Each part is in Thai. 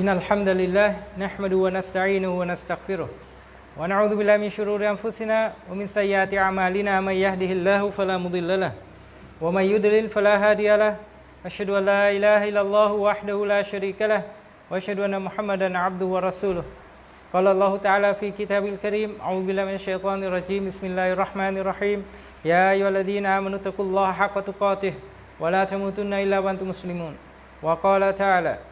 إن الحمد لله نحمده ونستعينه ونستغفره ونعوذ بالله من شرور أنفسنا ومن سيئات أعمالنا من يهده الله فلا مضل له ومن يضلل فلا هادي له أشهد أن لا إله إلا الله وحده لا شريك له وأشهد أن محمدا عبده ورسوله قال الله تعالى في كتابه الكريم أعوذ بالله من الشيطان الرجيم بسم الله الرحمن الرحيم يا أيها الذين آمنوا اتقوا الله حق تقاته ولا تموتن إلا وأنتم مسلمون وقال تعالى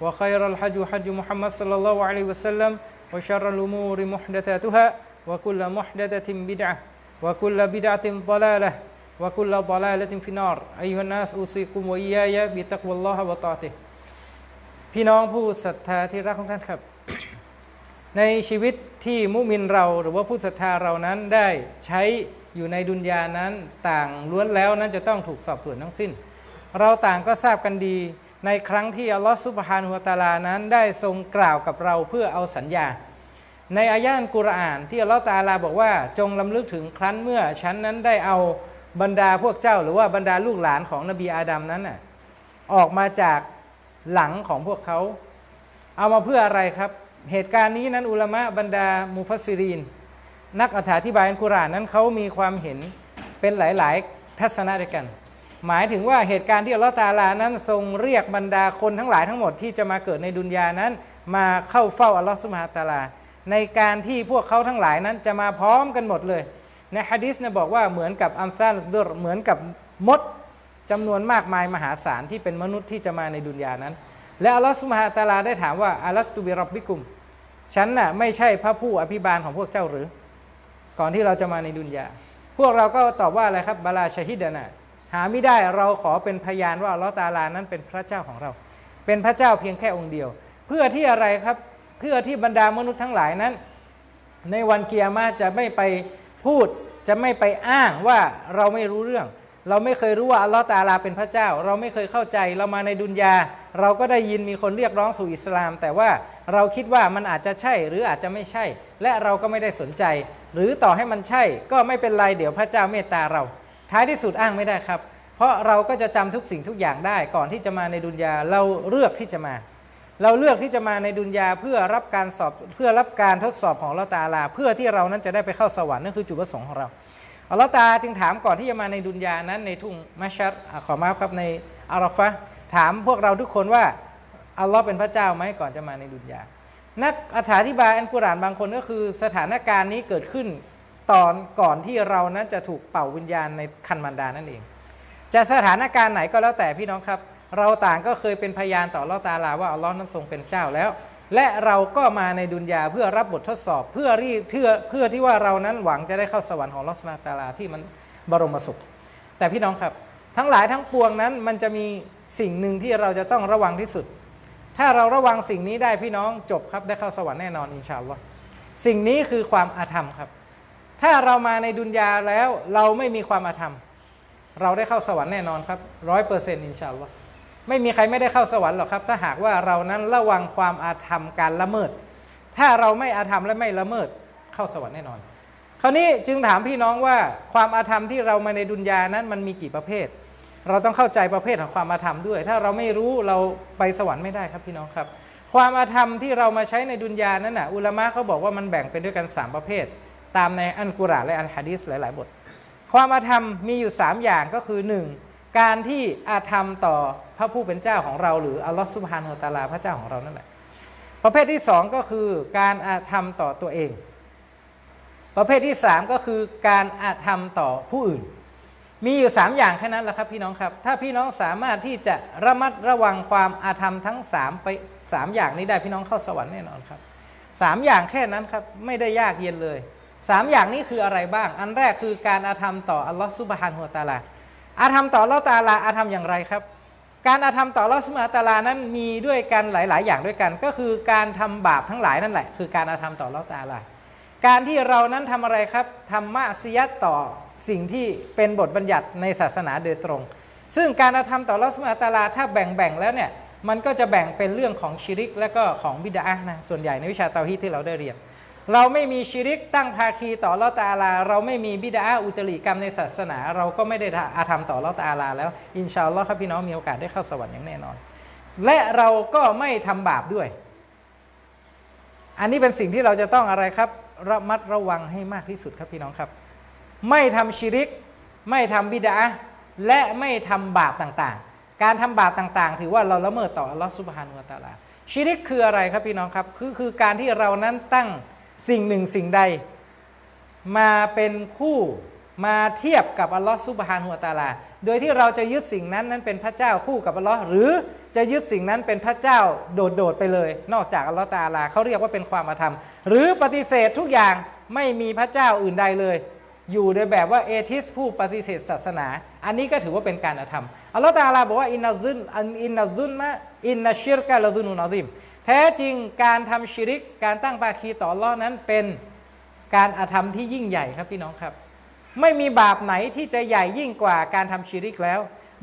وخير الحج حج محمد صلى الله عليه وسلم وشر الأمور محدثاتها وكل محدثة بدعة وكل بدعة ضلالة وكل ضلالة في النار أيها الناس أوصيكم وإياي بتقوى الله وطاعته พี่น้องผู้ศรัทธาที่รักของท่านครับ ในชีวิตที่มุมินเราหรือว่าผู้ศรัทธาเรานั้นได้ใช้อยู่ในดุนยานั้นต่างล้วนแล้วนั้นจะต้องถูกสอบสวนทั้งสิ้น เราต่างก็ทราบกันดี ในครั้งที่อัลลอฮฺซุบฮานุวตาลานั้นได้ทรงกล่าวกับเราเพื่อเอาสัญญา ในอายะห์อัลกุรอานที่อัลลอฮฺตาลาบอกว่าจงลำลึกถึงครั้นเมื่อฉันนั้นได้เอาบรรดาพวกเจ้า หรือว่าบรรดาลูกหลานของนบีอาดัมนั้นน่ะออกมาจากหลังของพวกเขา เอามาเพื่ออะไรครับ เหตุการณ์นี้นั้นอุลามะบรรดามุฟัสซิรีน นักอธิบายอัลกุรอานนั้นเขามีความเห็นเป็นหลาย ๆ ทัศนะด้วยกัน หมายถึงว่าเหตุการณ์ที่อัลลอฮฺตาลานั้นทรงเรียกบรรดาคนทั้งหลายทั้งหมดที่จะมาเกิดในดุนยานั้น มาเข้าเฝ้าอัลลอฮฺสุบฮานตาลา ในการที่พวกเขาทั้งหลายนั้นจะมาพร้อมกันหมดเลย ในฮะดิษเนี่ยบอกว่าเหมือนกับอัมซาลดุรเหมือนกับมดจำนวนมากมายมหาศาลที่เป็นมนุษย์ที่จะมาในดุนยานั้น และอัลลอฮฺสุบฮานตาลาได้ถามว่าอัลลัสตุบิรับบิกุมฉันน่ะไม่ใช่พระผู้อภิบาลของพวกเจ้าหรือ ก่อนที่เราจะมาในดุนยา พวกเราก็ตอบว่าอะไรครับบาลาชาฮิดนะ หาไม่ได้เราขอเป็นพยานว่าอัลลอฮฺตาลานั้นเป็นพระเจ้าของเรา เป็นพระเจ้าเพียงแค่องค์เดียว เพื่อที่อะไรครับเพื่อที่บรรดามนุษย์ทั้งหลายนั้น ในวันเกียร์มาจะไม่ไปพูดจะไม่ไปอ้างว่าเราไม่รู้เรื่อง เราไม่เคยรู้ว่าอัลลอฮฺตาลาเป็นพระเจ้า เราไม่เคยเข้าใจเรามาในดุนยา เราก็ได้ยินมีคนเรียกร้องสู่อิสลาม แต่ว่าเราคิดว่ามันอาจจะใช่หรืออาจจะไม่ใช่ และเราก็ไม่ได้สนใจ หรือต่อให้มันใช่ ก็ไม่เป็นไรเดี๋ยวพระเจ้าเมตตาเรา ท้ายที่สุดอ้างไม่ได้ครับ เพราะเราก็จะจำทุกสิ่งทุกอย่างได้ ก่อนที่จะมาในดุนยาเราเลือกที่จะมา เราเลือกที่จะมาในดุนยาเพื่อรับการสอบเพื่อรับการทดสอบของเราตาลา เพื่อที่เรานั้นจะได้ไปเข้าสวรรค์นั่นคือจุดประสงค์ของเราอัลลอฮ์ตาจึงถามก่อนที่จะมาในดุนยานั้นในทุ่งมัชชัดอะขอมาครับในอาราฟะถามพวกเราทุกคนว่าอัลลอฮ์เป็นพระเจ้าไหมก่อนจะมาในดุนยานักอธิบายอันกุรานบางคนก็คือสถานการณ์นี้เกิดขึ้น ตอนก่อนที่เรานั้นจะถูกเป่าวิญญาณในคันมันดานั่นเอง จะสถานการณ์ไหนก็แล้วแต่พี่น้องครับ เราต่างก็เคยเป็นพยานต่อลอตาลาว่าอัลลอฮ์นั้นทรงเป็นเจ้าแล้ว และเราก็มาในดุนยาเพื่อรับบททดสอบเพื่อรีเพื่อเพื่อที่ว่าเรานั้นหวังจะได้เข้าสวรรค์ของลอสุบฮาตาลาที่มันบรมสุข แต่พี่น้องครับ ทั้งหลายทั้งปวงนั้นมันจะมีสิ่งหนึ่งที่เราจะต้องระวังที่สุด ถ้าเราระวังสิ่งนี้ได้พี่น้องจบครับได้เข้าสวรรค์แน่นอนอินชาอัลลอฮ์สิ่งนี้คือความอาธรรมครับ ถ้าเรามาในดุนยาแล้วเราไม่มีความอาธรรม เราได้เข้าสวรรค์แน่นอนครับร้อยเปอร์เซ็นต์อินชาอัลลอฮ์ไม่มีใครไม่ได้เข้าสวรรค์หรอกครับ ถ้าหากว่าเรานั้นระวังความอาธรรมการละเมิด ถ้าเราไม่อาธรรมและไม่ละเมิดเข้าสวรรค์แน่นอน คราวนี้จึงถามพี่น้องว่าความอาธรรมที่เรามาในดุนยานั้นมันมีกี่ประเภท เราต้องเข้าใจประเภทของความอาธรรมด้วย ถ้าเราไม่รู้เราไปสวรรค์ไม่ได้ครับพี่น้องครับ ความอาธรรมที่เรามาใช้ในดุนยานั้นน่ะอุลามะเขาบอกว่ามันแบ่งเป็นด้วยกัน 3 ประเภท ตามในอันกุรอานและอันฮะดีษหลาย ๆ บท ความอาธรรมมีอยู่ 3 อย่างก็คือ 1. การที่อาธรรมต่อพระผู้เป็นเจ้าของเรา หรืออัลลอฮฺซุบฮานาอัลตะอาลาพระเจ้าของเรานั่นแหละประเภทที่ 2 ก็คือการอาธรรมต่อตัวเอง ประเภทที่ 3 ก็คือการอาธรรมต่อผู้อื่น มีอยู่ 3 อย่างแค่นั้นแหละครับพี่น้องครับ ถ้าพี่น้องสามารถที่จะระมัดระวังความอาธรรมทั้ง3ไป3อย่างนี้ได้พี่น้องเข้าสวรรค์แน่นอนครับสามอย่างแค่นั้นครับไม่ได้ยากเย็นเลย สามอย่างนี้คืออะไรบ้าง อันแรกคือการอาธรรมต่ออัลลอฮฺซุบฮานะฮูวตาลา อาธรรมต่ออัลลอฮฺตาลาอาธรรมอย่างไรครับ การอาธรรมต่ออัลลอฮฺสุบฮานตาลานั้นมีด้วยกันหลาย ๆ อย่างด้วยกัน ก็คือการทำบาปทั้งหลายนั่นแหละ คือการอาธรรมต่ออัลลอฮฺตาลา การที่เรานั้นทำอะไรครับทำมาซียัตต่อสิ่งที่เป็นบทบัญญัติในศาสนาโดยตรง ซึ่งการอาธรรมต่ออัลลอฮฺสุบฮานตาลาถ้าแบ่ง ๆ แล้วเนี่ย มันก็จะแบ่งเป็นเรื่องของชิริก และก็ของบิดาอะห์นะ ส่วนใหญ่ในวิชาเตาฮีที่เราได้เรียน เราไม่มีชิริกตั้งภาคีต่อลอตาลา เราไม่มีบิดาอุตริกรรมในศาสนา เราก็ไม่ได้อาธรรมต่อลอตาลา แล้วอินชาอัลลอฮ์ครับพี่น้องมีโอกาสได้เข้าสวรรค์อย่างแน่นอน และเราก็ไม่ทำบาปด้วย อันนี้เป็นสิ่งที่เราจะต้องอะไรครับระมัดระวังให้มากที่สุดครับพี่น้องครับ ไม่ทำชิริก ไม่ทำบิดาและไม่ทำบาปต่างๆ การทำบาปต่างๆ ถือว่าเราละเมิดต่ออัลลอฮฺสุบฮานุวะตาลาชิริกคืออะไรครับพี่น้องครับคือคือการที่เรานั้นตั้ง สิ่งหนึ่งสิ่งใด มาเป็นคู่มาเทียบกับอัลลอฮฺซุบฮานุวะตาลา โดยที่เราจะยึดสิ่งนั้นนั้นเป็นพระเจ้าคู่กับอัลลอฮ์หรือจะยึดสิ่งนั้นเป็นพระเจ้าโดดๆไปเลย นอกจากอัลลอฮฺตาลาเขาเรียกว่าเป็นความอาธรรม หรือปฏิเสธทุกอย่างไม่มีพระเจ้าอื่นใดเลย อยู่โดยแบบว่าเอทิสผู้ปฏิเสธศาสนา อันนี้ก็ถือว่าเป็นการอาธรรมอัลลอฮฺตาลาบอกว่าอินนัซุนอินนัซุนมะอินนัชชิรกะละซุนุนอซิม แท้จริงการทำชิริก การตั้งภาคีต่อลลอนั้นเป็นการอาธรรมที่ยิ่งใหญ่ครับพี่น้องครับ ไม่มีบาปไหนที่จะใหญ่ยิ่งกว่าการทำชิริกแล้ว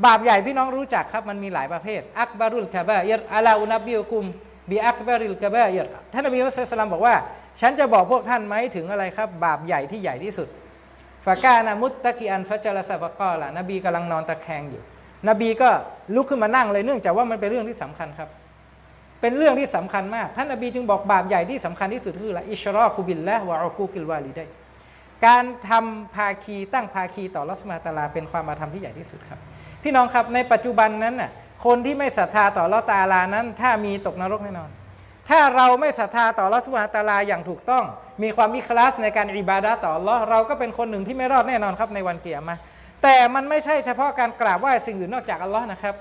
บาปใหญ่พี่น้องรู้จักครับมันมีหลายประเภท อักบารุลกะบาอิรอาลาอุนบิอุกุมบีอักบาริลกะบาอิรท่านนบีมุฮัมมัดสลามบอกว่า ฉันจะบอกพวกท่านไหมถึงอะไรครับ บาปใหญ่ที่ใหญ่ที่สุดฟากานามุตตะกีอันฟัจลาซาฟะกอละนบีกำลังนอนตะแคงอยู่ นบีก็ลุกขึ้นมานั่งเลยเนื่องจากว่ามันเป็นเรื่องที่สำคัญครับ เป็นเรื่องที่สำคัญมาก ท่านนบีจึงบอกบาปใหญ่ที่สำคัญที่สุดคืออะไรอิชรอกุบิลละวะอกูกิลวาลิได้ การทำภาคีตั้งภาคีต่อรัสมาตาลา เป็นความมาทำที่ใหญ่ที่สุดครับ พี่น้องครับในปัจจุบันนั้นน่ะคนที่ไม่ศรัทธาต่อลอตาลานั้น ถ้ามีตกนรกแน่นอน ถ้าเราไม่ศรัทธาต่อรัสมาตาลาอย่างถูกต้อง มีความมิคลาสในการอิบาดะต่อลอเราก็เป็นคนหนึ่งที่ไม่รอดแน่นอนครับในวันเกียรมาแต่มันไม่ใช่เฉพาะการกราบไหว้สิ่งอื่นนอกจากอัลลอฮ์นะครับ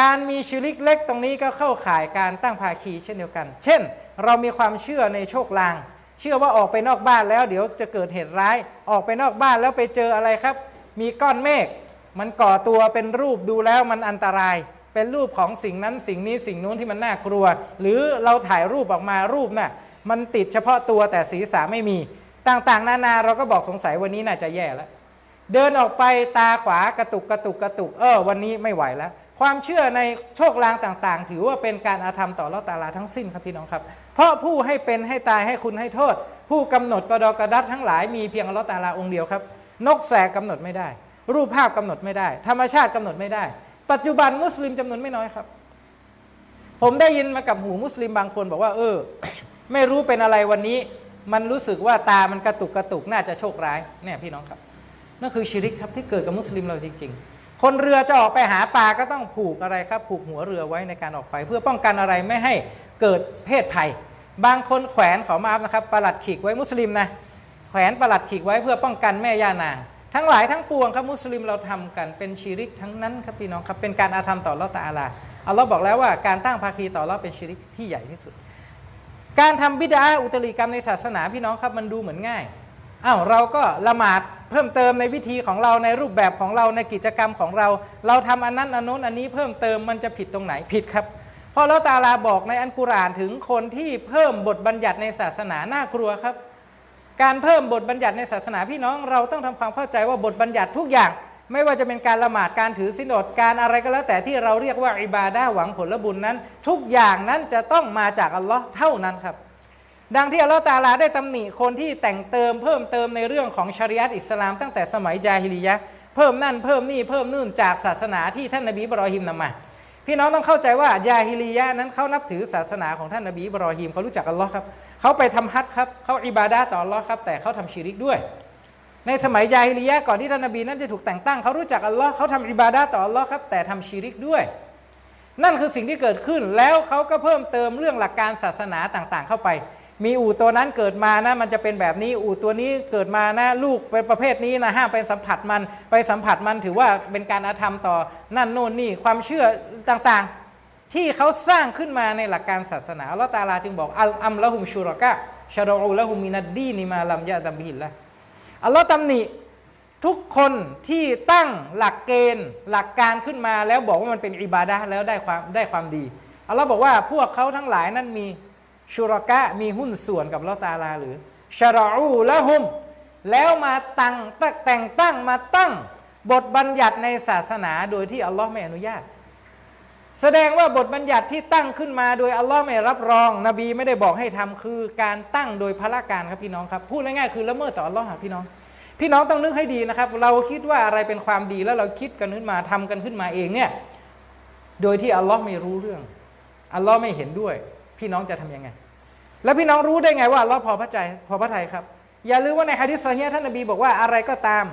การมีชิริกเล็กตรงนี้ก็เข้าข่ายการตั้งภาคีเช่นเดียวกัน เช่น เรามีความเชื่อในโชคลาง เชื่อว่าออกไปนอกบ้านแล้วเดี๋ยวจะเกิดเหตุร้าย ออกไปนอกบ้านแล้วไปเจออะไรครับ มีก้อนเมฆ มันก่อตัวเป็นรูปดูแล้วมันอันตราย เป็นรูปของสิ่งนั้นสิ่งนี้สิ่งนู้นที่มันน่ากลัว หรือเราถ่ายรูปออกมารูปน่ะมันติดเฉพาะตัวแต่ศีรษะไม่มี ต่างๆ นานาเราก็บอกสงสัยวันนี้น่าจะแย่แล้ว เดินออกไปตาขวากระตุกกระตุกกระตุกเออวันนี้ไม่ไหวแล้ว ความเชื่อในโชคลางต่างๆ ถือว่าเป็นการอาธรรมต่อละตาลาทั้งสิ้นครับพี่น้องครับ เพราะผู้ให้เป็นให้ตายให้คุณให้โทษ ผู้กำหนดกระดอกระดัดทั้งหลายมีเพียงลอตาลาองค์เดียวครับ นกแสกกำหนดไม่ได้ รูปภาพกำหนดไม่ได้ ธรรมชาติกำหนดไม่ได้ ปัจจุบันมุสลิมจำนวนไม่น้อยครับ ผมได้ยินมากับหูมุสลิมบางคนบอกว่า เออ ไม่รู้เป็นอะไรวันนี้ มันรู้สึกว่าตามันกระตุกกระตุกน่าจะโชคร้ายเนี่ยพี่น้องครับ นั่นคือชิริกครับที่เกิดกับมุสลิมเราจริง ๆ คนเรือจะออกไปหาปลาก็ต้องผูกอะไรครับ ผูกหัวเรือไว้ในการออกไป เพื่อป้องกันอะไรไม่ให้เกิดเพศภัย บางคนแขวนขอมาฟนะครับประหลัดขีกไว้มุสลิมนะแขวนประหลัดขีกไว้เพื่อป้องกันแม่ย่านาง ทั้งหลายทั้งปวงครับมุสลิมเราทำกันเป็นชิริกทั้งนั้นครับพี่น้องครับเป็นการอาธรรมต่อละตาอาลาอัลลอฮ์บอกแล้วว่าการตั้งภาคีต่อละเป็นชิริกที่ใหญ่ที่สุดการทำบิดาอุตริกรรมในศาสนาพี่น้องครับมันดูเหมือนง่าย อ้าวเราก็ละหมาดเพิ่มเติมในวิธีของเราในรูปแบบของเราในกิจกรรมของเรา เราทำอันนั้นอันโน้นอันนี้เพิ่มเติมมันจะผิดตรงไหนผิดครับ เพราะแล้วตาลาบอกในอันกุรานถึงคนที่เพิ่มบทบัญญัติในศาสนาน่ากลัวครับ การเพิ่มบทบัญญัติในศาสนาพี่น้องเราต้องทำความเข้าใจว่าบทบัญญัติทุกอย่าง ไม่ว่าจะเป็นการละหมาดการถือศีลอดการอะไรก็แล้วแต่ที่เราเรียกว่าอิบาดาหวังผลบุญนั้น ทุกอย่างนั้นจะต้องมาจากอัลลอฮ์เท่านั้นครับ ดังที่อัลลอฮฺตาลาได้ตำหนิคนที่แต่งเติมเพิ่มเติมในเรื่องของชริยัตอิสลามตั้งแต่สมัยจาฮิลิยะเพิ่มนั่นเพิ่มนี่เพิ่มนู่นจากศาสนาที่ท่านนบีบรอฮิมนำมา พี่น้องต้องเข้าใจว่าจาฮิลิยะนั้นเขานับถือศาสนาของท่านนบีบรอฮิมเขารู้จักอัลลอฮ์ครับเขาไปทำฮัจญ์ครับเขาอิบาดาต่ออัลลอฮ์ครับแต่เขาทำชีริกด้วย ในสมัยจาฮิลิยะก่อนที่ท่านนบีนั้นจะถูกแต่งตั้งเขารู้จักอัลลอฮ์เขาทำอิบาดาต่ออัลลอฮ์ครับแต่ทำชีริกด้วยนั่นคือสิ่งที่เกิดขึ้นแล้วเขาก็เพิ่มเติมเรื่องหลักการศาสนาต่างๆ เข้าไป มีอู่ตัวนั้นเกิดมานะมันจะเป็นแบบนี้อู่ตัวนี้เกิดมานะลูกเป็นประเภทนี้นะห้ามไปสัมผัสมันไปสัมผัสมันถือว่าเป็นการอาธรรมต่อนั่นโน่นนี่ความเชื่อต่างๆ ที่เขาสร้างขึ้นมาในหลักการศาสนาอัลลอฮฺตาลาจึงบอกอัลอัมละหุมชูรกะชารอูละหุมมินัดดีนิมาลัมยะตัมบิลละอัลลอฮ์ตำหนิทุกคนที่ตั้งหลักเกณฑ์หลักการขึ้นมาแล้วบอกว่ามันเป็นอิบาดะแล้วได้ความได้ความดีอัลลอฮ์บอกว่าพวกเขาทั้งหลายนั้นมี ชุรกะมีหุ้นส่วนกับลอตาลาหรือชะรออูละหุม แล้วมาตั้งแต่งตั้งมาตั้งบทบัญญัติในศาสนาโดยที่อัลลอฮ์ไม่อนุญาต แสดงว่าบทบัญญัติที่ตั้งขึ้นมาโดยอัลลอฮ์ไม่รับรอง นบีไม่ได้บอกให้ทำคือการตั้งโดยพละการครับพี่น้องครับ พูดง่ายๆคือละเมิดต่ออัลลอฮ์ครับพี่น้อง พี่น้องต้องนึกให้ดีนะครับ เราคิดว่าอะไรเป็นความดีแล้วเราคิดกันขึ้นมาทำกันขึ้นมาเองเนี่ยโดยที่อัลลอฮ์ไม่รู้เรื่องอัลลอฮ์ไม่เห็นด้วย พี่น้องจะทำยังไง แล้วพี่น้องรู้ได้ไงว่าอัลลอฮ์พอพระใจพอพระทัยครับ อย่าลืมว่าในฮะดิษซอฮีฮ์ท่านนบีบอกว่าอะไรก็ตาม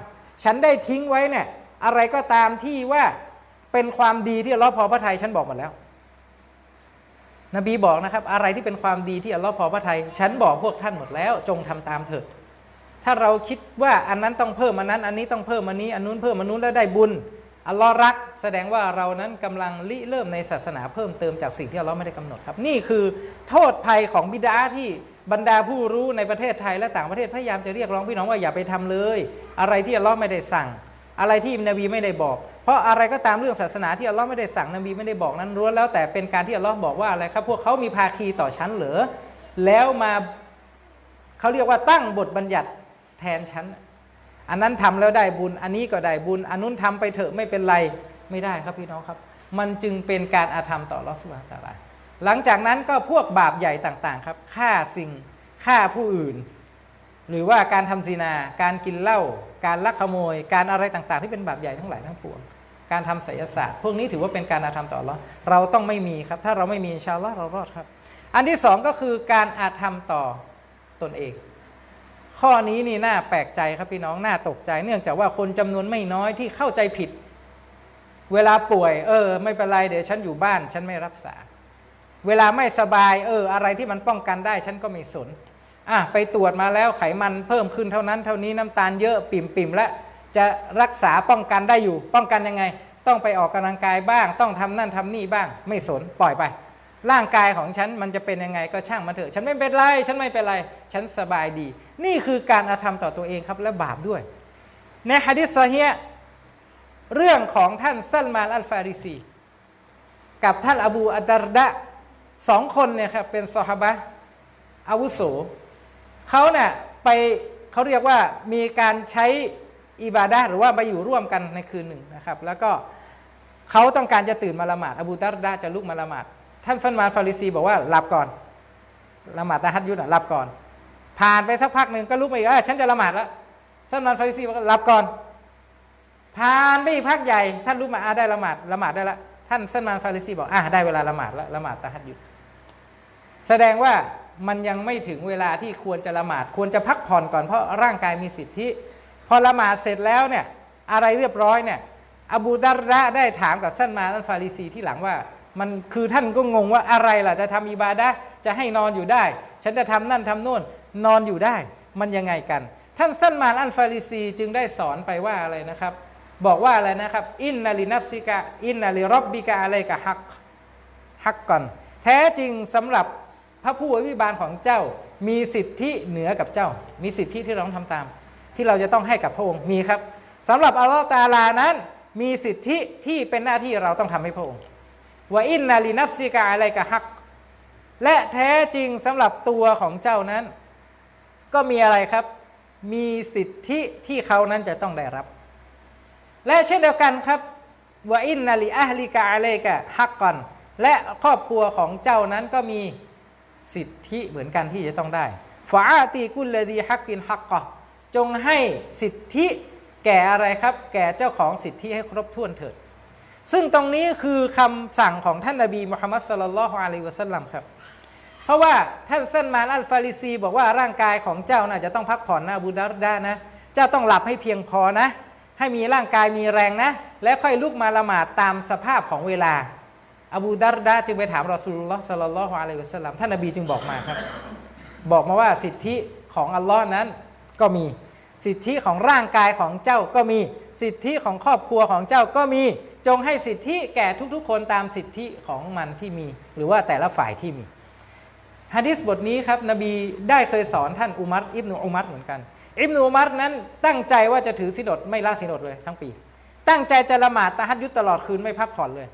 ฉันได้ทิ้งไว้เนี่ยอะไรก็ตามที่ว่าเป็นความดีที่อัลลอฮ์พอพระทัยฉันบอกหมดแล้ว นบีบอกนะครับ อะไรที่เป็นความดีที่อัลลอฮ์พอพระทัยฉันบอกพวกท่านหมดแล้ว จงทำตามเถิดถ้าเราคิดว่าอันนั้นต้องเพิ่มอันนั้น อันนี้ต้องเพิ่มอันนี้อันนู้นเพิ่มอันนู้นแล้วได้บุญ อัลลอฮ์รักแสดงว่าเรานั้นกำลังริเริ่มในศาสนาเพิ่มเติมจากสิ่งที่อัลลอฮ์ไม่ได้กำหนดครับ นี่คือโทษภัยของบิดาที่บรรดาผู้รู้ในประเทศไทยและต่างประเทศพยายามจะเรียกร้องพี่น้องว่าอย่าไปทำเลย อะไรที่อัลลอฮ์ไม่ได้สั่ง อะไรที่นบีไม่ได้บอก เพราะอะไรก็ตามเรื่องศาสนาที่อัลลอฮ์ไม่ได้สั่งนบีไม่ได้บอกนั้นล้วนแล้วแต่เป็นการที่อัลลอฮ์บอกว่าอะไรครับ พวกเขามีภาคีต่อฉันเหรอแล้วมาเขาเรียกว่าตั้งบทบัญญัติแทนฉัน อันนั้นทำแล้วได้บุญ อันนี้ก็ได้บุญ อันนู้นทำไปเถอะไม่เป็นไรไม่ได้ครับพี่น้องครับ มันจึงเป็นการอาธรรมต่อรอสุลตาลาหลังจากนั้นก็พวกบาปใหญ่ต่างๆครับฆ่าสิ่งฆ่าผู้อื่น หรือว่าการทำซีนา การกินเหล้าการลักขโมย การอะไรต่างๆ ที่เป็นบาปใหญ่ทั้งหลายทั้งปวงการทำไสยศาสตร์ พวกนี้ถือว่าเป็นการอาธรรมต่อเราเราต้องไม่มีครับ ถ้าเราไม่มีชาอัลลอเรารอดครับ อันที่สองก็คือการอาธรรมต่อตนเอง ข้อนี้นี่น่าแปลกใจครับพี่น้องน่าตกใจ เนื่องจากว่าคนจำนวนไม่น้อยที่เข้าใจผิด เวลาป่วย เออ ไม่เป็นไรเดี๋ยวฉันอยู่บ้าน ฉันไม่รักษา เวลาไม่สบาย เออ อะไรที่มันป้องกันได้ฉันก็ไม่สนอะไปตรวจมาแล้วไขมันเพิ่มขึ้นเท่านั้น เท่านี้น้ำตาลเยอะปิ่มปิ่มแล้วจะรักษาป้องกันได้อยู่ ป้องกันยังไง ต้องไปออกกำลังกายบ้าง ต้องทำนั่นทำนี่บ้าง ไม่สนปล่อยไป ร่างกายของฉันมันจะเป็นยังไงก็ช่างมาเถอะ ฉันไม่เป็นไรฉันไม่เป็นไร ฉันสบายดี นี่คือการอาธรรมต่อตัวเองครับและบาปด้วย ในฮะดิษซอฮีเรื่องของท่านซัลมานอัลฟาริซี กับท่านอบูอัดดารดะสองคนเนี่ยครับเป็นซอฮาบะอาวุโสเขาเนี่ยไปเขาเรียกว่ามีการใช้อิบาดะหรือว่าไปอยู่ร่วมกันในคืนหนึ่งนะครับ แล้วก็เขาต้องการจะตื่นมาละหมาดอบูดารดะจะลุกมาละหมาด ท่านฟันมานฟาริซีบอกว่าหลับก่อนละหมาดตะฮัดยุดอะหลับก่อน ผ่านไปสักพักหนึ่งก็ลุกมาอีกอะฉันจะละหมาดแล้วซันมานฟาริซีบอกหลับก่อน ผ่านไปอีกพักใหญ่ ท่านลุกมาอะได้ละหมาดละหมาดได้ละท่านซันมานฟาริซีบอกอะได้เวลาละหมาดแล้วละหมาดตะฮัดยุดแสดงว่ามันยังไม่ถึงเวลาที่ควรจะละหมาด ควรจะพักผ่อนก่อนเพราะร่างกายมีสิทธิ พอละหมาดเสร็จแล้วเนี่ยอะไรเรียบร้อยเนี่ยอบูดาระได้ถามกับซันมาอันฟาริซีที่หลังว่า มันคือท่านก็งงว่าอะไรล่ะจะทำอิบาดะจะให้นอนอยู่ได้ ฉันจะทำนั่นทำโน่นนอนอยู่ได้ มันยังไงกัน ท่านซันมานอันฟาริซีจึงได้สอนไปว่าอะไรนะครับ บอกว่าอะไรนะครับ อินนาลินัฟซิกะอินนาลิรอบบิกะอะไรกะฮักฮักก่อน แท้จริงสำหรับพระผู้อภิบาลของเจ้า มีสิทธิเหนือกับเจ้า มีสิทธิที่เราต้องทำตาม ที่เราจะต้องให้กับพระองค์มีครับสำหรับอัลลอฮฺตาลานั้น มีสิทธิที่เป็นหน้าที่เราต้องทำให้พระองค์ ว่าอินนาลีนัฟซิกาอะไรกะฮัก และแท้จริงสำหรับตัวของเจ้านั้น ก็มีอะไรครับ มีสิทธิที่เขานั้นจะต้องได้รับ และเช่นเดียวกันครับว่าอินนาลีอัลลิกาอะไรกะฮักก่อน และครอบครัวของเจ้านั้นก็มีสิทธิเหมือนกันที่จะต้องได้ฟาอตีกุลเลดีฮักกินฮักกะจงให้สิทธิแก่อะไรครับ แก่เจ้าของสิทธิให้ครบถ้วนเถิด ซึ่งตรงนี้คือคำสั่งของท่านนบีมุฮัมมัดสลลัลลอฮุอะลัยวะสัลลัมครับเพราะว่าท่านเซันมานอัลฟาริซี บอกว่าร่างกายของเจ้าน่าจะต้องพักผ่อนนะบูดารดานะ เจ้าต้องหลับให้เพียงพอนะ ให้มีร่างกายมีแรงนะ แล้วค่อยลุกมาละหมาดตามสภาพของเวลา อบูดารดาจึงไปถามรอสูลุลลอฮ์สัลลัลลอฮุอะลัยวะสัลลัมท่านนบีจึงบอกมาครับ บอกมาว่าสิทธิของอัลลอฮ์นั้นก็มีสิทธิของร่างกายของเจ้าก็มีสิทธิของครอบครัวของเจ้าก็มี จงให้สิทธิแก่ทุกๆ คนตามสิทธิของมันที่มี หรือว่าแต่ละฝ่ายที่มีฮะดิษบทนี้ครับนบีได้เคยสอนท่านอุมัรอิบนุอุมัรเหมือนกัน อิบนุอุมัรนั้นตั้งใจว่าจะถือสินอดไม่ละสินอดเลยทั้งปี ตั้งใจจะละหมาดตะฮัดยุดตลอดคืนไม่พักผ่อนเลย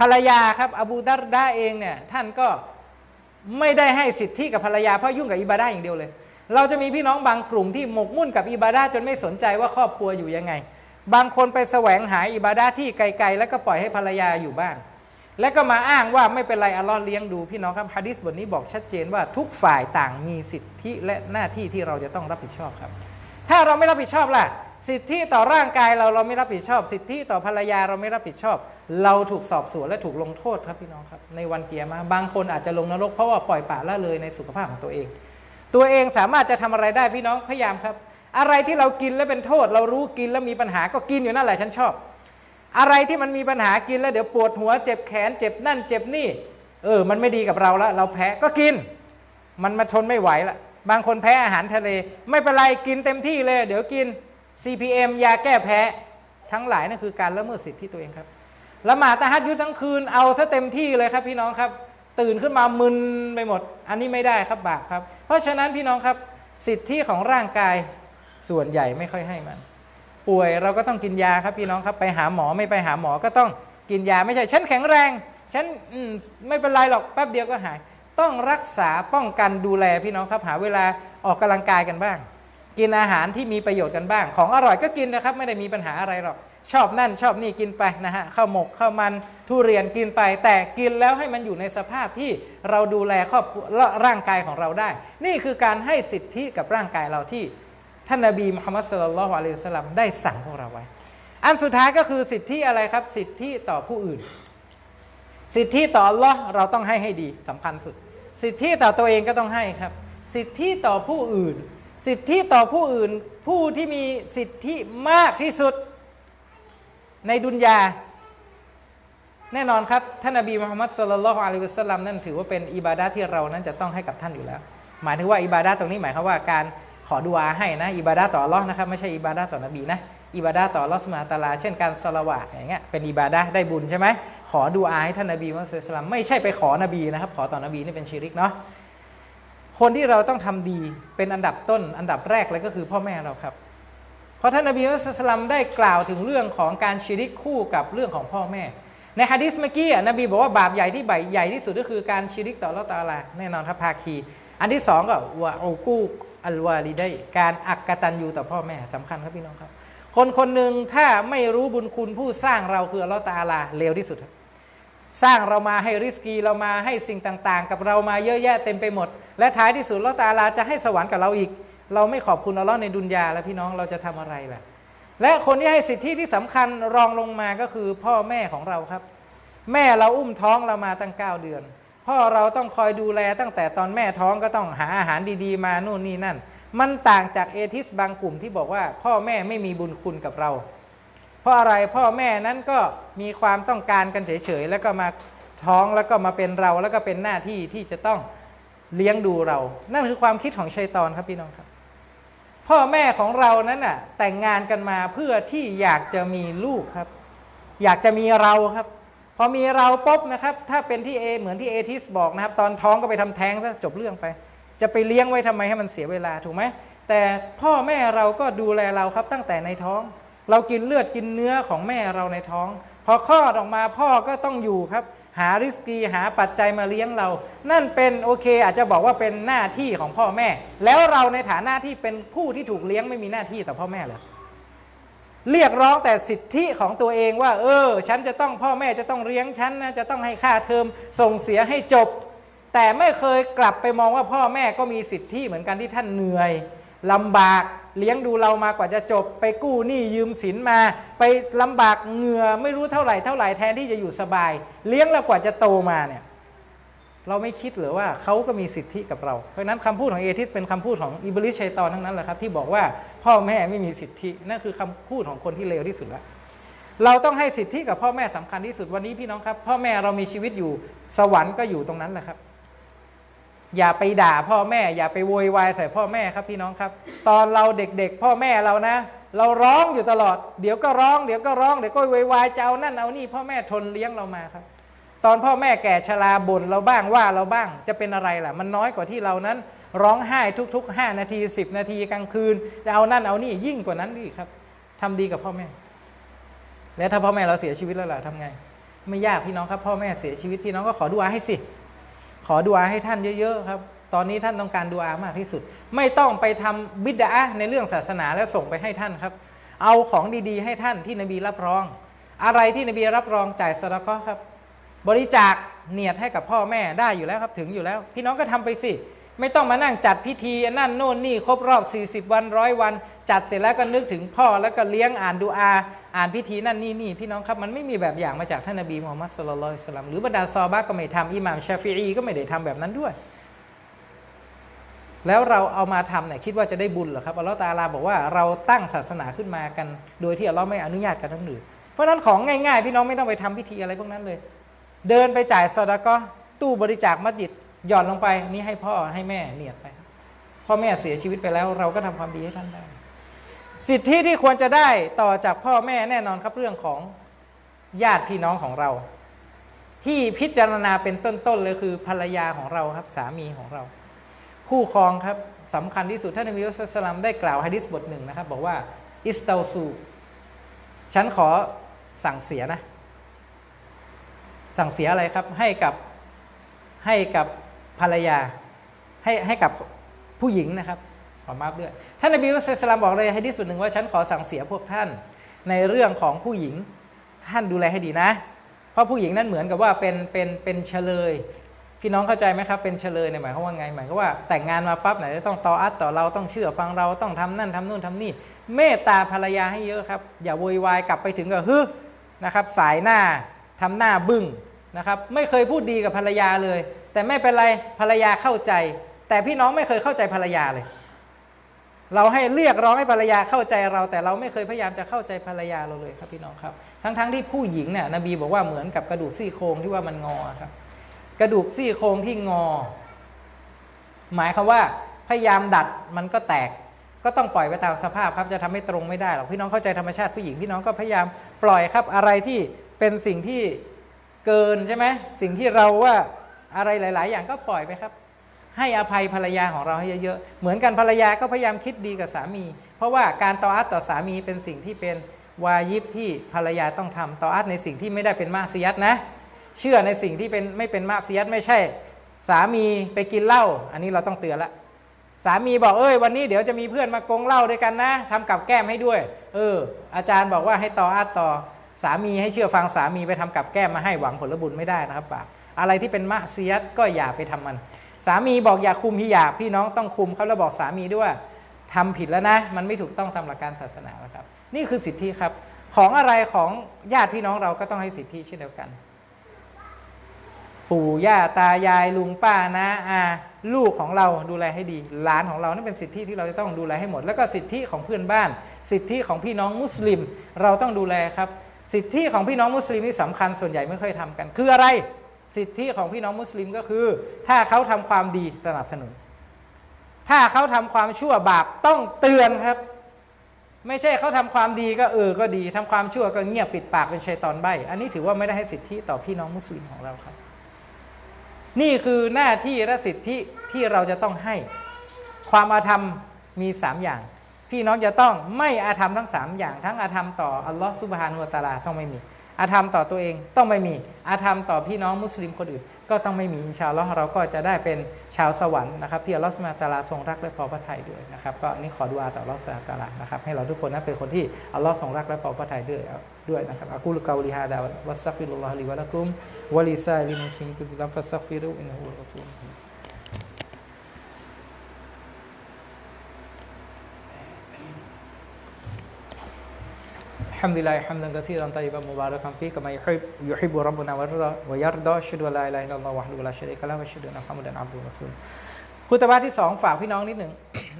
ภรรยาครับอบูดัรดาเองเนี่ยท่านก็ไม่ได้ให้สิทธิกับภรรยาเพราะยุ่งกับอิบาดาอย่างเดียวเลย เราจะมีพี่น้องบางกลุ่มที่หมกมุ่นกับอิบาดาจนไม่สนใจว่าครอบครัวอยู่ยังไง บางคนไปแสวงหาอิบาดาที่ไกล ๆ แล้วก็ปล่อยให้ภรรยาอยู่บ้าน แล้วก็มาอ้างว่าไม่เป็นไรอัลลอฮ์เลี้ยงดูพี่น้องครับฮะดิษบทนี้บอกชัดเจนว่าทุกฝ่ายต่างมีสิทธิและหน้าที่ที่เราจะต้องรับผิดชอบครับ ถ้าเราไม่รับผิดชอบล่ะ สิทธิต่อร่างกายเราเราไม่รับผิดชอบ สิทธิต่อภรรยาเราไม่รับผิดชอบ เราถูกสอบสวนและถูกลงโทษครับพี่น้องครับ ในวันเกียร์มาบางคนอาจจะลงนรกเพราะว่าปล่อยปละละเลยในสุขภาพของตัวเอง ตัวเองสามารถจะทำอะไรได้พี่น้องพยายามครับ อะไรที่เรากินแล้วเป็นโทษ เรารู้กินแล้วมีปัญหาก็กินอยู่นั่นแหละฉันชอบ อะไรที่มันมีปัญหากินแล้วเดี๋ยวปวดหัวเจ็บแขน เจ็บนั่น เจ็บนี่ เออ มันไม่ดีกับเราล้วเราแพ้ก็กิน มันมาทนไม่ไหวละบางคนแพ้อาหารทะเล ไม่เป็นไรกินเต็มที่เลย เดี๋ยวกิน CPM ยาแก้แพ้ทั้งหลายนั่นคือการละเมิดสิทธิตัวเองครับละหมาดตะฮัดยุดทั้งคืนเอาซะเต็มที่เลยครับพี่น้องครับ ตื่นขึ้นมามึนไปหมด อันนี้ไม่ได้ครับบาปครับ เพราะฉะนั้นพี่น้องครับสิทธิของร่างกาย ส่วนใหญ่ไม่ค่อยให้มัน ป่วยเราก็ต้องกินยาครับพี่น้องครับ ไปหาหมอไม่ไปหาหมอก็ต้องกินยาไม่ใช่ฉันแข็งแรง ฉันมไม่เป็นไรหรอกแป๊บเดียวก็หาย ต้องรักษาป้องกันดูแลพี่น้องครับ หาเวลาออกกำลังกายกันบ้าง กินอาหารที่มีประโยชน์กันบ้าง ของอร่อยก็กินนะครับ ไม่ได้มีปัญหาอะไรหรอก ชอบนั่นชอบนี่กินไปนะฮะข้าวหมกข้าวมันทุเรียนกินไป แต่กินแล้วให้มันอยู่ในสภาพที่เราดูแลครอบครัวร่างกายของเราได้ นี่คือการให้สิทธิกับร่างกายเราที่ ท่านนบีมุฮัมมัดสุลลัลอฮุอะลัยฮิสัลลัมได้สั่งพวกเราไว้ อันสุดท้ายก็คือสิทธิอะไรครับ สิทธิต่อผู้อื่น สิทธิต่ออัลลอฮ์เราต้องให้ให้ดีสำคัญสุด สิทธิต่อตัวเองก็ต้องให้ครับ สิทธิต่อผู้อื่น สิทธิต่อผู้อื่น ผู้ที่มีสิทธิมากที่สุดในดุนยาแน่นอนครับ ท่านนบีมุฮัมมัดสุลลัลอฮุอะลัยฮิสัลลัมนั่นถือว่าเป็นอิบาดะที่เรานั้นจะต้องให้กับท่านอยู่แล้ว หมายถึงว่าอิบาดะตรงนี้หมายความว่าการ ขอดุอาให้นะอิบาดะห์ต่ออัลอฮ์นะครับไม่ใช่อิบาดะห์ต่อนบีนะอิบาดะห์ต่อลอสุบฮาตาลา เช่นการสละวะอย่างเงี้ยเป็นอิบาดะห์ได้บุญใช่ไหมขอดุอาให้ท่านนบีมุฮัมมัดสุลลัลลอฮุอะลัยฮิวะสัลลัมไม่ใช่ไปขอนบีนะครับ ขอต่อนบีนี่เป็นชิริกเนาะคนที่เราต้องทำดีเป็นอันดับต้นอันดับแรกเลยก็คือพ่อแม่เราครับ เพราะท่านนบีมุฮัมมัดสุลลัลลอฮุอะลัยฮิวะสัลลัมได้กล่าวถึงเรื่องของการชิริกคู่กับเรื่องของพ่อแม่ ในฮะดิษเมื่อกี้นบีบอกว่าบาปใหญ่ที่ใบใหญ่ที่สุดก็คือการชิริกต่อลลอตะอาลาแน่นอนครับภาคี อันที่สองก็วะอูกู อัลวาลิได้การอักกตันยูต่อพ่อแม่สำคัญครับพี่น้องครับ คนคนหนึ่งถ้าไม่รู้บุญคุณผู้สร้างเราคืออัลลอฮ์ตาลาเลวที่สุด สร้างเรามาให้ริสกีเรามาให้สิ่งต่างๆ กับเรามาเยอะแยะเต็มไปหมด และท้ายที่สุดอัลลอฮ์ตาลาจะให้สวรรค์กับเราอีก เราไม่ขอบคุณอัลลอฮ์ในดุนยาแล้วพี่น้องเราจะทำอะไรล่ะและคนที่ให้สิทธิที่สำคัญรองลงมาก็คือพ่อแม่ของเราครับ แม่เราอุ้มท้องเรามาตั้ง 9 เดือน พ่อเราต้องคอยดูแลตั้งแต่ตอนแม่ท้องก็ต้องหาอาหารดีๆ มานู่นนี่นั่น มันต่างจากเอทิสบางกลุ่มที่บอกว่า พ่อแม่ไม่มีบุญคุณกับเรา เพราะอะไรพ่อแม่นั้นก็มีความต้องการกันเฉยๆแล้วก็มาท้องแล้วก็มาเป็นเราแล้วก็เป็นหน้าที่ที่จะต้องเลี้ยงดูเรา นั่นคือความคิดของชัยตอนครับพี่น้องครับ พ่อแม่ของเรานั้นน่ะแต่งงานกันมาเพื่อที่อยากจะมีลูกครับ อยากจะมีเราครับ พอมีเราปุ๊บนะครับ ถ้าเป็นที่เอเหมือนที่เอทิสบอกนะครับ ตอนท้องก็ไปทำแท้งซะจบเรื่องไป จะไปเลี้ยงไว้ทำไมให้มันเสียเวลาถูกไหมแต่พ่อแม่เราก็ดูแลเราครับตั้งแต่ในท้อง เรากินเลือดกินเนื้อของแม่เราในท้อง พอคลอดออกมาพ่อก็ต้องอยู่ครับ หาริสกีหาปัจจัยมาเลี้ยงเรา นั่นเป็นโอเค อาจจะบอกว่าเป็นหน้าที่ของพ่อแม่ แล้วเราในฐานะที่เป็นผู้ที่ถูกเลี้ยงไม่มีหน้าที่ต่อพ่อแม่เหรอ เรียกร้องแต่สิทธิของตัวเองว่า เออ ฉันจะต้องพ่อแม่จะต้องเลี้ยงฉันนะจะต้องให้ค่าเทอมส่งเสียให้จบ แต่ไม่เคยกลับไปมองว่าพ่อแม่ก็มีสิทธิเหมือนกันที่ท่านเหนื่อยลำบากเลี้ยงดูเรามากว่าจะจบ ไปกู้หนี้ยืมสินมา ไปลำบากเหงื่อไม่รู้เท่าไหร่เท่าไหร่แทนที่จะอยู่สบาย เลี้ยงเรากว่าจะโตมาเนี่ย เราไม่คิดหรือว่าเขาก็มีสิทธิกับเรา เพราะนั้นคำพูดของเอทิสเป็นคำพูดของอิบลิชัยตอนทั้งนั้นแหละครับที่บอกว่าพ่อแม่ไม่มีสิทธินั่นคือคำพูดของคนที่เลวที่สุดล้วเราต้องให้สิทธิกับพ่อแม่สำคัญที่สุดวันนี้พี่น้องครับ พ่อแม่เรามีชีวิตอยู่สวรรค์ก็อยู่ตรงนั้นแหละครับ อย่าไปด่าพ่อแม่ อย่าไปโวยวายใส่พ่อแม่ครับพี่น้องครับ ตอนเราเด็กๆ พ่อแม่เรานะ เราร้องอยู่ตลอด เดี๋ยวก็ร้องเดี๋ยวก็ร้องเดี๋ยวก็โวยวายจะเอานั่นเอานี่พ่อแม่ทนเลี้ยงเรามาครับ ตอนพ่อแม่แก่ชราบ่นเราบ้างว่าเราบ้างจะเป็นอะไรล่ะ มันน้อยกว่าที่เรานั้น ร้องไห้ทุก ๆ 5 นาที 10 นาทีกลางคืนจะเอานั่นเอานี่ยิ่งกว่านั้นอีกครับทำดีกับพ่อแม่ แล้วถ้าพ่อแม่เราเสียชีวิตแล้วล่ะทำไง ไม่ยากพี่น้องครับ พ่อแม่เสียชีวิตพี่น้องก็ขอดุอาให้สิ ขอดุอาให้ท่านเยอะๆครับ ตอนนี้ท่านต้องการดุอามากที่สุด ไม่ต้องไปทำบิดาในเรื่องศาสนาแล้วส่งไปให้ท่านครับ เอาของดีๆ ให้ท่านที่นบีรับรอง อะไรที่นบีรับรองจ่ายสดาก็ครับ บริจาคเนียดให้กับพ่อแม่ได้อยู่แล้วครับถึงอยู่แล้ว พี่น้องก็ทำไปสิ ไม่ต้องมานั่งจัดพิธีนั่นโน่นนี่ครบรอบ 40 วันร้อยวัน จัดเสร็จแล้วก็นึกถึงพ่อแล้วก็เลี้ยงอ่านดูอา อ่านพิธีนั่นนี่นี่พี่น้องครับมันไม่มีแบบอย่างมาจากท่านนบีมูฮัมมัดสุลลัลลอฮุอะลัยสลัมหรือบรรดาซอฮาบะก็ไม่ทำอิหม่ามชาฟิอีก็ไม่ได้ทำแบบนั้นด้วย แล้วเราเอามาทำเนี่ยคิดว่าจะได้บุญเหรอครับอัลลอฮฺตะอาลาบอกว่าเราตั้งศาสนาขึ้นมากัน โดยที่อัลลอฮ์ไม่อนุญาตกันทั้งหนึ่งเพราะนั้นของง่ายๆ พี่น้องไม่ต้องไปทำพิธีอะไรพวกนั้นเลย เดินไปจ่ายสดาก็ตู้บริจาคมัสยิดหย่อนลงไป นี่ให้พ่อให้แม่เนียดไปพ่อแม่เสียชีวิตไปแล้ว เราก็ทำความดีให้ท่านได้ สิทธิที่ควรจะได้ต่อจากพ่อแม่แน่นอนครับเรื่องของญาติพี่น้องของเรา ที่พิจารณาเป็นต้นๆเลยคือภรรยาของเราครับสามีของเรา คู่ครองครับสำคัญที่สุดท่านนบีมุสลิมได้กล่าวฮะดิษบทหนึ่งนะครับ บอกว่าอิสตาซูฉันขอสั่งเสียนะ สั่งเสียอะไรครับ ให้กับให้กับภรรยา ให้ให้กับผู้หญิงนะครับขอมาบด้วยท่านนบีมุสลิมบอกเลยฮะดิษบทหนึ่งว่าฉันขอสั่งเสียพวกท่าน ในเรื่องของผู้หญิงท่านดูแลให้ดีนะ เพราะผู้หญิงนั้นเหมือนกับว่าเป็นเป็นเป็นเฉลย พี่น้องเข้าใจไหมครับ เป็นเฉลยเนี่ยหมายความว่าไงหมายความว่า แต่งงานมาปั๊บไหนจะต้องต่ออัดต่อเราต้องเชื่อฟังเราต้องทำนั่นทำนู่นทำนี่ เมตตาภรรยาให้เยอะครับ อย่าโวยวายกลับไปถึงกับฮึนะครับ สายหน้า ทำหน้าบึ้งนะครับ ไม่เคยพูดดีกับภรรยาเลย แต่ไม่เป็นไรภรรยาเข้าใจ แต่พี่น้องไม่เคยเข้าใจภรรยาเลย เราให้เรียกร้องให้ภรรยาเข้าใจเรา แต่เราไม่เคยพยายามจะเข้าใจภรรยาเราเลยครับพี่น้องครับ ทั้งๆทที่ผู้หญิงเนี่ยนบีบอกว่าเหมือนกับกระดูกซี่โครงที่ว่ามันงอครับ กระดูกซี่โครงที่งอ หมายความว่าพยายามดัดมันก็แตก ก็ต้องปล่อยไปตามสภาพครับจะทำให้ตรงไม่ได้หรอกพี่น้องเข้าใจธรรมชาติผู้หญิงพี่น้องก็พยายามปล่อยครับอะไรที่เป็นสิ่งที่เกินใช่ไหมสิ่งที่เราว่าอะไรหลาย ๆ อย่างก็ปล่อยไปครับ ให้อภัยภรรยาของเราให้เยอะๆเหมือนกันภรรยาก็พยายามคิดดีกับสามี เพราะว่าการต่ออัตต่อสามีเป็นสิ่งที่เป็นวายิบที่ภรรยาต้องทำต่ออัตในสิ่งที่ไม่ได้เป็นมาซียัดนะ เชื่อในสิ่งที่เป็นไม่เป็นมาซียัดไม่ใช่ สามีไปกินเหล้าอันนี้เราต้องเตือนละ สามีบอกเอ้ยวันนี้เดี๋ยวจะมีเพื่อนมากงเหล้าด้วยกันนะทำกับแก้มให้ด้วย เออ อาจารย์บอกว่าให้ต่ออาตต่อสามีให้เชื่อฟังสามีไปทำกับแก้มมาให้หวังผลบุญไม่ได้นะครับบาปอะไรที่เป็นมะเซียดก็อย่าไปทำมัน สามีบอกอย่าคุมฮิญาพี่น้องต้องคุมเขาแล้วบอกสามีด้วยว่าทำผิดแล้วนะ มันไม่ถูกต้องตามหลักการศาสนาแล้วครับ นี่คือสิทธิครับ ของอะไรของญาติพี่น้องเราก็ต้องให้สิทธิเช่นเดียวกัน ปู่ย่าตายายลุงป้านะอาลูกของเราดูแลให้ดีหลานของเรานั่นเป็นสิทธิที่เราจะต้องดูแลให้หมด แล้วก็สิทธิของเพื่อนบ้าน สิทธิของพี่น้องมุสลิม เราต้องดูแลครับ สิทธิของพี่น้องมุสลิมนี่สำคัญส่วนใหญ่ไม่ค่อยทำกัน คืออะไรสิทธิของพี่น้องมุสลิมก็คือ ถ้าเขาทำความดีสนับสนุน ถ้าเขาทำความชั่วบาปต้องเตือนครับ ไม่ใช่เขาทำความดีก็เออก็ดีทำความชั่วก็เงียบปิดปากเป็นชัยตอนใบ อันนี้ถือว่าไม่ได้ให้สิทธิต่อพี่น้องมุสลิมของเราครับ นี่คือหน้าที่และสิทธิที่เราจะต้องให้ ความอาธรรมมีสามอย่าง พี่น้องจะต้องไม่อาธรรมทั้งสามอย่าง ทั้งอาธรรมต่ออัลลอฮฺซุบฮานุวตาลาต้องไม่มี อาธรรมต่อตัวเองต้องไม่มี อาธรรมต่อพี่น้องมุสลิมคนอื่น ก็ต้องไม่มีอินชาอัลลอฮ์เราก็จะได้เป็นชาวสวรรค์นะครับที่อัลลอฮฺซุบฮานุวะตาลาทรงรักและพอพระทัยด้วยนะครับก็นนี้ขอดุอาต่ออัลลอฮฺซุบฮานุวะตาลานะครับให้เราทุกคนนั้นเป็นคนที่อัลลอฮ์ทรงรักและพอพระทัยด้วยด้วยนะครับอักูลกาลิฮาดาวัสซักฟิรุลลอฮฺลิวะลักุมวะลิซาลิมุสลิมกุตุลัมฟัสซักฟิรุอินฮูวะลกัฟู الحمد لله حمدا كثيرا طيبا مباركا فيه كما يحب يحب ربنا ويرضى ويرضى اشهد ان لا اله الا الله وحده لا شريك له واشهد ان محمدا عبده ورسوله คุตบะที่สองฝากพี่น้องนิดหนึ่ง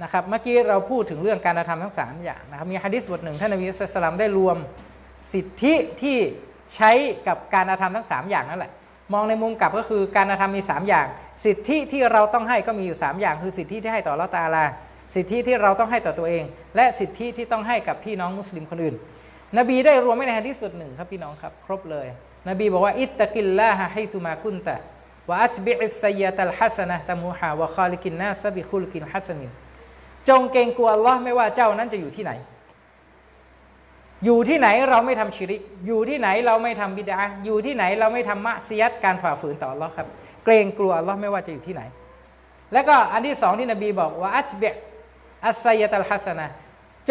นะครับเมื่อกี้เราพูดถึงเรื่องการกระทำทั้งสามอย่างนะครับมีฮะดิษบทหนึ่งท่านนบีสุลต่านได้รวมสิทธิที่ใช้กับการกระทำทั้งสามอย่างนั่นแหละ มองในมุมกลับก็คือการกระทำมีสามอย่าง สิทธิที่เราต้องให้ก็มีอยู่สามอย่าง คือสิทธิที่ให้ต่ออัลเลอฮ์ตะอาลา สิทธิที่เราต้องให้ต่อตัวเอง และสิทธิที่ต้องให้กับพี่น้องมุสลิมคนอื่น นบีได้รวมไว้ในฮะดิษบทหนึ่งครับพี่น้องครับ ครบเลย นบีบอกว่า อิตตะกิลลาฮะให้ซุมากุนตะว่าอัจบิอิสไซยะตัลฮัสนะตะมูฮาวะคาลิกินนาซบิคุลกินฮัสนินจงเกรงกลัวอัลลอฮ์ไม่ว่าเจ้านั้นจะอยู่ที่ไหน อยู่ที่ไหนเราไม่ทำชิริก อยู่ที่ไหนเราไม่ทำบิดาอยู่ที่ไหนเราไม่ทำมะซียัดการฝ่าฝืนต่ออัลลอฮ์ครับ เกรงกลัวอัลลอฮ์ไม่ว่าจะอยู่ที่ไหน แล้วก็อันที่สองที่นบีบอกว่าอัจบิอัสไซยะตัลฮัสนะ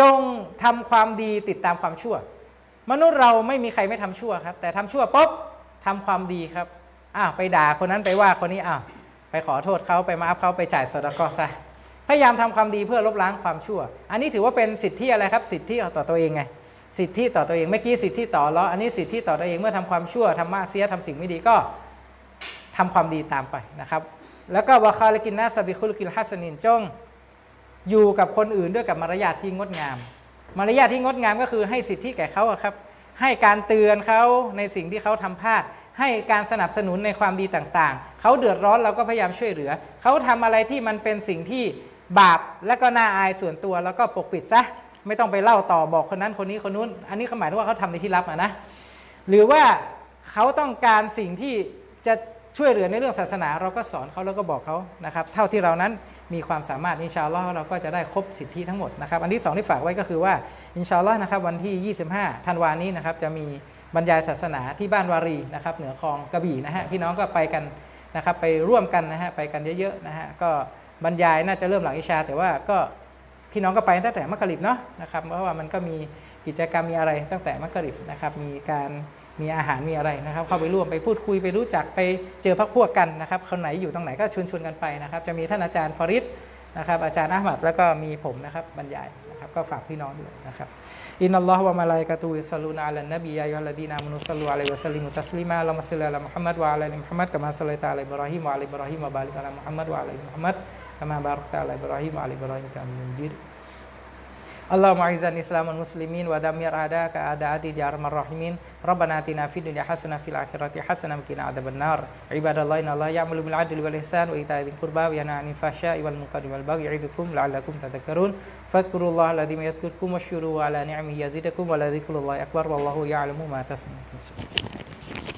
จงทำความดีติดตามความชั่ว มนุษย์เราไม่มีใครไม่ทำชั่วครับ แต่ทำชั่วปุ๊บทำความดีครับอ้าวไปด่าคนนั้นไปว่าคนนี้อ้าวไปขอโทษเขาไปมาอัพเขาไปจ่ายสดกอซะพยายามทำความดีเพื่อลบล้างความชั่ว อันนี้ถือว่าเป็นสิทธิอะไรครับ สิทธิต่อตัวเองไง สิทธิต่อตัวเองเมื่อกี้สิทธิต่อล้ออันนี้สิทธิต่อตัวเองเมื่อทำความชั่วทำมาเสียทำสิ่งไม่ดีก็ทำความดีตามไปนะครับ แล้วก็วาคาลกินนาสบิคุลกิลฮัสนินจง อยู่กับคนอื่นด้วยกับมารยาทที่งดงาม มารยาทที่งดงามก็คือให้สิทธิแก่เขาครับ ให้การเตือนเขาในสิ่งที่เขาทำพลาด ให้การสนับสนุนในความดีต่างๆ เขาเดือดร้อนเราก็พยายามช่วยเหลือ เขาทำอะไรที่มันเป็นสิ่งที่บาปและก็น่าอายส่วนตัวแล้วก็ปกปิดซะไม่ต้องไปเล่าต่อบอกคนนั้นคนนี้คนนู้น อันนี้เขาหมายถึงว่าเขาทำในที่ลับะนะ หรือว่าเขาต้องการสิ่งที่จะช่วยเหลือในเรื่องศาสนา เราก็สอนเขาแล้วก็บอกเขานะครับ เท่าที่เรานั้น มีความสามารถอินชาอัลลอฮ์เราก็จะได้ครบสิทธิทั้งหมดนะครับ อันที่สองที่ฝากไว้ก็คือว่าอินชาอัลลอฮ์นะครับวันที่ 25 ธันวานี้นะครับจะมีบรรยายศาสนาที่บ้านวารีนะครับเหนือคลองกระบี่นะฮะพี่น้องก็ไปกันนะครับไปร่วมกันนะฮะไปกันเยอะๆนะฮะก็บรรยายน่าจะเริ่มหลังอิชา แต่ว่าก็พี่น้องก็ไปตั้งแต่มักกะริบเนาะนะครับเพราะว่ามันก็มีกิจกรรมมีอะไรตั้งแต่มักกะริบนะครับมีการ มีอาหารมีอะไรนะครับ เข้าไปร่วมไปพูดคุยไปรู้จักไปเจอพักพวกกันนะครับคนไหนอยู่ตรงไหนก็ชวนชวนกันไปนะครับ จะมีท่านอาจารย์ฟริดนะครับ อาจารย์อาหมัดแล้วก็มีผมนะครับบรรยายนะครับ ก็ฝากพี่น้องด้วยนะครับอินนัลลอฮฺวะมะลาอิกะตุฮ์ยุศ็อลลูนอะลันนบียาอัยยูฮัลลดีนามานุศ็อลลูอะลัยวะซัลลิมุตัสลีมาลลอฮุมะศ็อลลิอะลามุฮัมมัดวะอะลาอิมุฮัมมัดกะมาศ็อลลัยตะอะลาอิบรอฮีมวะอะลาอิบรอฮีมวะบาริกะลามุฮัมมัดวะอะลาอิมุฮัมมัดกะมาบารักตะอะลาอิบรอฮีมวะอะลาอิบรอฮีมกะมินจิด اللهم اعز الاسلام والمسلمين ودمر اعداءك اعداء الدين يا ارحم الراحمين ربنا اتنا في الدنيا حسنه في الاخره حسنه وقنا عذاب النار عباد الله ان الله يعمل بالعدل والاحسان وايتاء ذي القربى وينهى عن الفحشاء والمنكر والبغي يعظكم لعلكم تذكرون فاذكروا الله الذي يذكركم واشكروه على نعمه يزدكم ولذكر الله اكبر والله يعلم ما تصنعون